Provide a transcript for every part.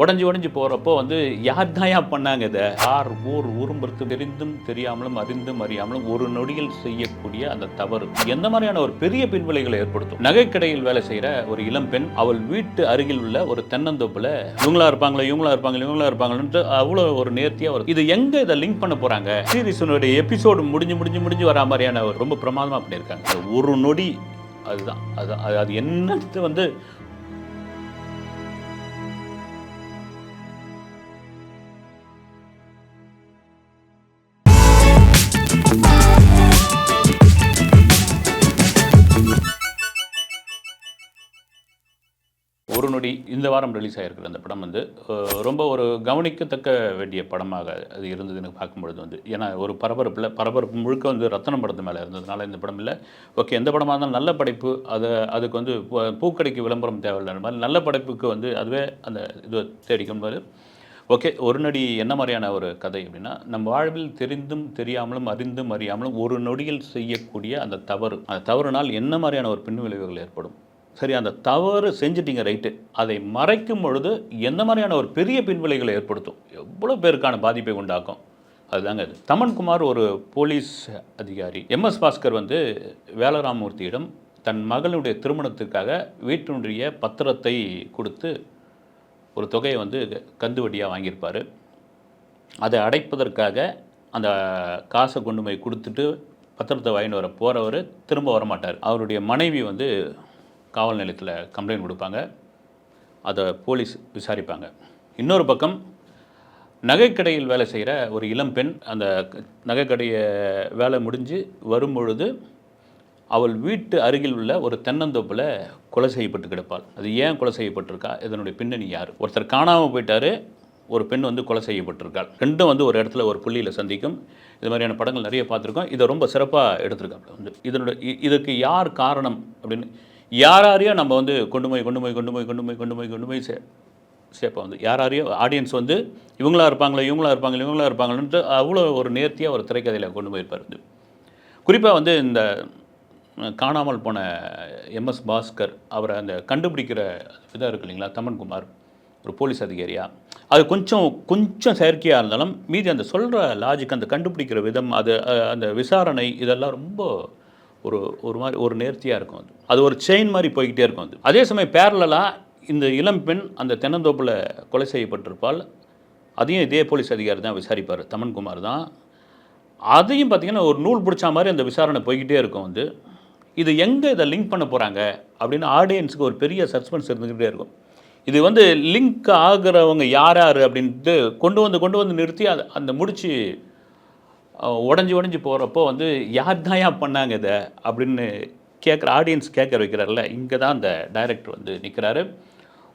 உடஞ்சி உடஞ்சி போகிறப்போ வந்து யார் தாயா பண்ணாங்க இதை? யார் ஊர் உரும்புறது தெரிந்தும் தெரியாமலும் அறிந்தும் அறியாமலும் ஒரு நொடியில் செய்யக்கூடிய அந்த தவறு. எந்த மாதிரியான ஒரு பெரிய பின்விளைகளை ஏற்படுத்தும்? நகைக்கடையில் வேலை செய்கிற ஒரு இளம் பெண் அவள் வீட்டு அருகில் உள்ள ஒரு தென்னந்தோப்பில் இவங்களா இருப்பாங்களா இவங்களா இருப்பாங்களா இவங்களா இருப்பாங்களான்ட்டு அவ்வளோ ஒரு நேர்த்தியாக வரும் இது எங்கே இதை லிங்க் பண்ண போகிறாங்க சீரிஸனுடைய எபிசோடு முடிஞ்சு முடிஞ்சு முடிஞ்சு வரா மாதிரியான ரொம்ப பிரமாதமாக பண்ணியிருக்காங்க. ஒரு நொடி அதுதான். அது அது- அது என்னது வந்து ஒரு நொடி இந்த வாரம் ரிலீஸ் ஆகிருக்கிற அந்த படம் வந்து. ரொம்ப ஒரு கவனிக்கத்தக்க வேண்டிய படமாக அது இருந்தது எனக்கு பார்க்கும்பொழுது வந்து. ஏன்னா ஒரு பரபரப்பில் பரபரப்பு முழுக்க வந்து ரத்தனம் படத்து மேலே இருந்ததுனால இந்த படம் இல்லை. ஓகே எந்த படமாக இருந்தாலும் நல்ல படைப்பு அதை அதுக்கு வந்து பூ- பூக்கடைக்கு விளம்பரம் தேவையில்லை மாதிரி நல்ல படைப்புக்கு வந்து அதுவே அந்த இது தேடிக்கும் போது ஓகே ஒரு நொடி என்ன மாதிரியான ஒரு கதை அப்படின்னா நம்ம வாழ்வில் தெரிந்தும் தெரியாமலும் அறிந்தும் அறியாமலும் ஒரு நொடியில் செய்யக்கூடிய அந்த தவறு. அந்த தவறுனால் என்ன மாதிரியான ஒரு பின் விளைவுகள் ஏற்படும்? சரி அந்த தவறு செஞ்சிட்டீங்க ரைட்டு. அதை மறைக்கும் பொழுது எந்த மாதிரியான ஒரு பெரிய பின்விளைகளை ஏற்படுத்தும்? எவ்வளோ பேருக்கான பாதிப்பை உண்டாக்கும்? அதுதாங்க இது. தமன்குமார் ஒரு போலீஸ் அதிகாரி. எம்எஸ் பாஸ்கர் வந்து வேலராமூர்த்தியிடம் தன் மகளுடைய திருமணத்திற்காக வீட்டினுடைய பத்திரத்தை கொடுத்து ஒரு தொகையை வந்து கந்து வட்டியாக வாங்கியிருப்பார். அதை அடைப்பதற்காக அந்த காசை கொண்டு போய் கொடுத்துட்டு பத்திரத்தை வாங்கிட்டு வர போகிறவர் திரும்ப வர மாட்டார் அவருடைய மனைவி வந்து காவல் நிலையத்தில் கம்ப்ளைண்ட் கொடுப்பாங்க. அதை போலீஸ் விசாரிப்பாங்க. இன்னொரு பக்கம் நகைக்கடையில் வேலை செய்கிற ஒரு இளம்பெண் அந்த நகைக்கடையை வேலை முடிஞ்சு வரும்பொழுது அவள் வீட்டு அருகில் உள்ள ஒரு தென்னந்தோப்பில் கொலை செய்யப்பட்டு கிடப்பாள். அது ஏன் கொலை செய்யப்பட்டிருக்கா? இதனுடைய பின்னணி யார்? ஒருத்தர் காணாமல் போயிட்டார் ஒரு பெண் வந்து கொலை செய்யப்பட்டிருக்காள். ரெண்டும் வந்து ஒரு இடத்துல ஒரு புள்ளியில் சந்திக்கும். இது மாதிரியான படங்கள் நிறைய பார்த்துருக்கோம். இதை ரொம்ப சிறப்பாக எடுத்திருக்காப்புல வந்து. இதனுடைய இதுக்கு யார் காரணம் அப்படின்னு யார் யாரையோ நம்ம வந்து கொண்டு போய் கொண்டு போய் கொண்டு போய் கொண்டு போய் கொண்டு போய் கொண்டு போய் சே சேப்பா வந்து. யார் யாரையோ ஆடியன்ஸ் வந்து இவங்களா இருப்பாங்களே இவங்களா இருப்பாங்களே இவங்களா இருப்பாங்களான்ட்டு அவ்வளோ ஒரு நேர்த்தியாக ஒரு திரைக்கதையில் கொண்டு போயிருப்பார் வந்து. குறிப்பாக வந்து இந்த காணாமல் போன எம்எஸ் பாஸ்கர் அவரை அந்த கண்டுபிடிக்கிற விதம் இருக்கு இல்லைங்களா தமன்குமார் ஒரு போலீஸ் அதிகாரியாக அது கொஞ்சம் கொஞ்சம் செயற்கையாக இருந்தாலும் மீதி அந்த சொல்கிற லாஜிக் அந்த கண்டுபிடிக்கிற விதம் அது அந்த விசாரணை இதெல்லாம் ரொம்ப ஒரு ஒரு மாதிரி ஒரு நேர்த்தியாக இருக்கும் அது. அது ஒரு செயின் மாதிரி போய்கிட்டே இருக்கும் அது. அதே சமயம் பேரலாக இந்த இளம் பெண் அந்த தென்னந்தோப்பில் கொலை செய்யப்பட்டிருப்பால் அதையும் இதே போலீஸ் அதிகாரி தான் விசாரிப்பார். தமன்குமார் தான். அதையும் பார்த்திங்கன்னா ஒரு நூல் பிடிச்ச மாதிரி அந்த விசாரணை போய்கிட்டே இருக்கும் வந்து. இது எங்கே இதை லிங்க் பண்ண போகிறாங்க அப்படின்னு ஆடியன்ஸுக்கு ஒரு பெரிய சஸ்பென்ஸ் இருந்துக்கிட்டே இருக்கும். இது வந்து லிங்க் ஆகிறவங்க யார் யார் அப்படின்ட்டு கொண்டு வந்து கொண்டு வந்து நிறுத்தி அதை அந்த முடிச்சு உடஞ்சி உடஞ்சி போகிறப்போ வந்து யார் தாயா பண்ணாங்க இதை அப்படின்னு கேட்குற ஆடியன்ஸ் கேட்க வைக்கிறார்ல இங்கே தான் அந்த டைரக்டர் வந்து நிற்கிறாரு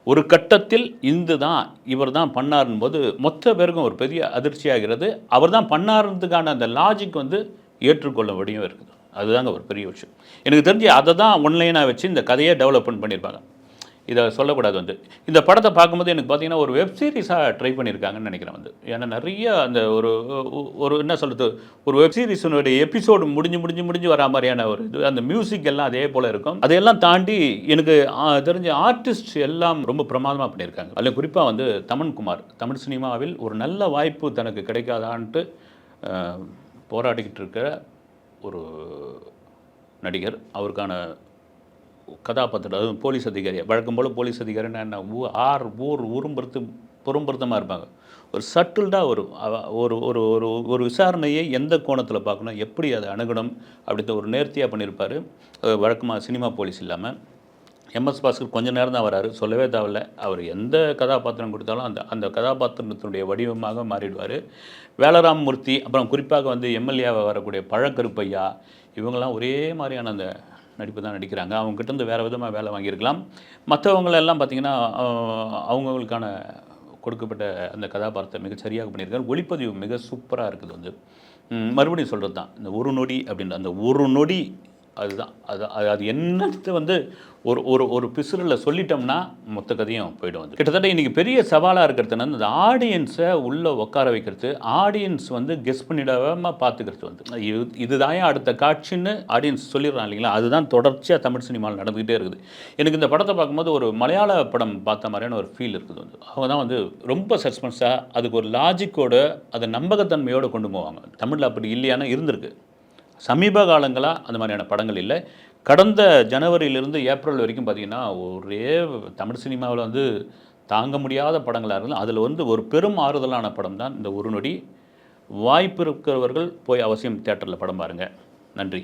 ஒரு கட்டத்தில் இந்து தான் இவர் தான் பண்ணாருன்னு போது மொத்த பேருக்கும் ஒரு பெரிய அதிர்ச்சியாகிறது அவர் தான் பண்ணாருன்றதுக்கான அந்த லாஜிக் வந்து ஏற்றுக்கொள்ளும்படியும் இருக்குது. அதுதாங்க ஒரு பெரிய விஷயம். எனக்கு தெரிஞ்சு அதை தான் ஒன்லைனாக வச்சு இந்த கதையை டெவலப்மெண்ட் பண்ணியிருப்பாங்க. இதை சொல்லக்கூடாது வந்து. இந்த படத்தை பார்க்கும்போது எனக்கு பார்த்தீங்கன்னா ஒரு வெப் சீரிஸாக ட்ரை பண்ணியிருக்காங்கன்னு நினைக்கிறேன் வந்து. ஏன்னா நிறைய அந்த ஒரு ஒரு என்ன சொல்கிறது ஒரு வெப் சீரிஸினுடைய எபிசோடு முடிஞ்சு முடிஞ்சு முடிஞ்சு வரா மாதிரியான ஒரு இது அந்த மியூசிக் எல்லாம் அதே போல் இருக்கும். அதையெல்லாம் தாண்டி எனக்கு தெரிஞ்ச ஆர்டிஸ்ட் எல்லாம் ரொம்ப பிரமாதமாக பண்ணியிருக்காங்க அதில் குறிப்பாக வந்து தமன்குமார். தமிழ் சினிமாவில் ஒரு நல்ல வாய்ப்பு தனக்கு கிடைக்காதான்ட்டு போராடிக்கிட்டு இருக்கிற ஒரு நடிகர். அவருக்கான கதாபாத்திரம் அதுவும் போலீஸ் அதிகாரி. வழக்கம் போல் போலீஸ் அதிகாரின்னா என்ன? ஆர் ஊர் உரும்புறது புறம்புறத்தமாக இருப்பாங்க. ஒரு சட்டில்டாக ஒரு ஒரு ஒரு ஒரு ஒரு விசாரணையை எந்த கோணத்தில் பார்க்கணும்? எப்படி அதை அணுகணும்? அப்படின்ற ஒரு நேர்த்தியாக பண்ணியிருப்பார். வழக்கமாக சினிமா போலீஸ் இல்லாமல் எம்எஸ் பாஸ்கர் கொஞ்ச நேரம் தான் வராரு. சொல்லவே தேவையில்ல. அவர் எந்த கதாபாத்திரம் கொடுத்தாலும் அந்த அந்த கதாபாத்திரத்தினுடைய வடிவமாக மாறிடுவார். வேலராமமூர்த்தி அப்புறம் குறிப்பாக வந்து எம்எல்ஏவாக வரக்கூடிய பழக்கருப்பையா இவங்கெல்லாம் ஒரே மாதிரியான அந்த நடிப்பு தான் நடிக்கிறாங்க. அவங்ககிட்ட இருந்து வேறு விதமாக வேலை வாங்கியிருக்கலாம். மற்றவங்களெல்லாம் பார்த்திங்கன்னா அவங்களுக்கான கொடுக்கப்பட்ட அந்த கதாபாத்திரத்தை மிக சரியாக பண்ணியிருக்காரு. ஒளிப்பதிவு மிக சூப்பராக இருக்குது வந்து. மறுபடியும் சொல்கிறது தான் இந்த ஒரு நொடி அப்படின்ற அந்த ஒரு நொடி அதுதான். அது அது அது என்னத்தை வந்து ஒரு ஒரு ஒரு பிசுறில் சொல்லிட்டோம்னா மொத்த கதையும் போயிடும் வந்து கிட்டத்தட்ட இன்றைக்கி பெரிய சவாலாக இருக்கிறதுனா இந்த ஆடியன்ஸை உள்ளே உட்கார வைக்கிறது ஆடியன்ஸ் வந்து கெஸ் பண்ணிடாமல் பார்த்துக்கிறது வந்து. இது இதுதான் அடுத்த காட்சின்னு ஆடியன்ஸ் சொல்லிடுறான் இல்லைங்களா? அதுதான் தொடர்ச்சியாக தமிழ் சினிமாவில் நடந்துக்கிட்டே இருக்குது. எனக்கு இந்த படத்தை பார்க்கும்போது ஒரு மலையாள படம் பார்த்த மாதிரியான ஒரு ஃபீல் இருக்குது வந்து. அவங்க தான் வந்து ரொம்ப சஸ்பென்ஸாக அதுக்கு ஒரு லாஜிக்கோட அதை நம்பகத்தன்மையோடு கொண்டு போவாங்க. தமிழில் அப்படி இல்லையானா இருந்திருக்கு. சமீப காலங்களாக அந்த மாதிரியான படங்கள் இல்லை. கடந்த ஜனவரியிலிருந்து ஏப்ரல் வரைக்கும் பார்த்திங்கன்னா ஒரே தமிழ் சினிமாவில் வந்து தாங்க முடியாத படங்களாக இருந்தாலும் அதில் வந்து ஒரு பெரும் ஆறுதலான படம் தான் இந்த ஒரு நொடி. வாய்ப்பு இருக்கிறவர்கள் போய் அவசியம் தேட்டரில் படம் பாருங்கள் நன்றி.